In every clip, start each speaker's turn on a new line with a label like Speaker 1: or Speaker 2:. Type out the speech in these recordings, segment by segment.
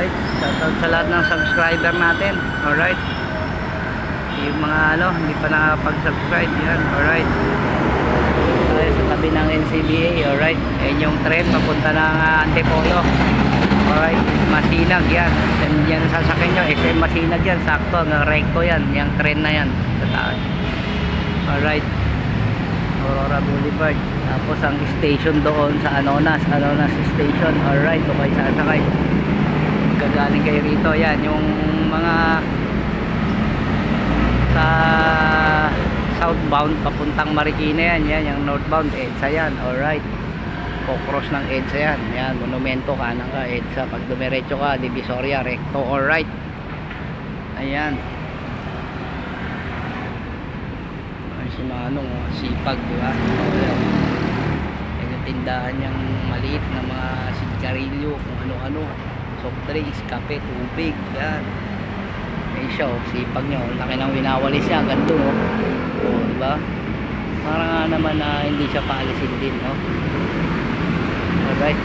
Speaker 1: Alright, shoutout sa lahat ng subscriber natin. Alright. Yung mga ano, hindi pa nakapag-subscribe yan. Alright. Tayo sa tabi ng NCBA. Alright. Yan yung tren papunta ng uh, Antipolo. Alright. Masinag yan. Yan, yan sasakyan nyo. SM Masinag yan. Sakto. Hanggang recto yan. Yung tren na yan. Sa taas. Alright. Aurora Boulevard. Tapos ang station doon sa Anonas, Anonas Station. Alright, kayo sasakay. Gagaling kayo rito. Yan, yung mga sa southbound papuntang Marikina yan. Yan, yung northbound EDSA yan. Alright. Pocross ng EDSA yan. Yan, monumento kanan ka EDSA. Pag dumiretso ka, Divisoria, recto. Alright. Ayan. Ay, si Manong, oh, sipag, di ba? Yan. Yan yung tindahan niyang maliit na mga sigarilyo, kung ano-ano. Soft drinks, kape, tubig, yan. Siya, oh, sipag niya. Oh. Laki ng winawalis niya, ganito, oh. Oh, di ba? Parang nga naman na hindi siya paalisin din, no? Alright.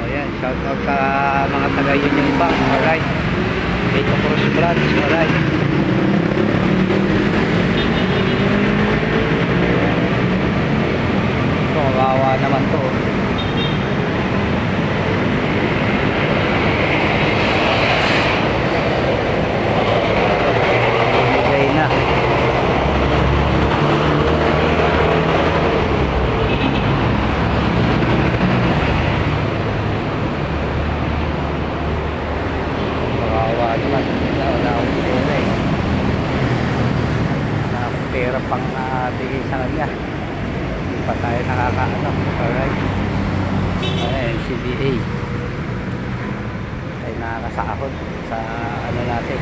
Speaker 1: Oh, yan. Shout out sa mga taga Union Bank. Alright. Ito Cross Branch. Alright. Pera pang uh, bigay sa kanya. Hindi pa tayo nakakaano. Alright. Ayan, CBA. Tayo nakakasahod sa ano natin.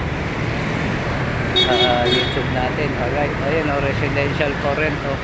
Speaker 1: Sa YouTube natin. Alright. Ayan, oh, residential for rent. Oh.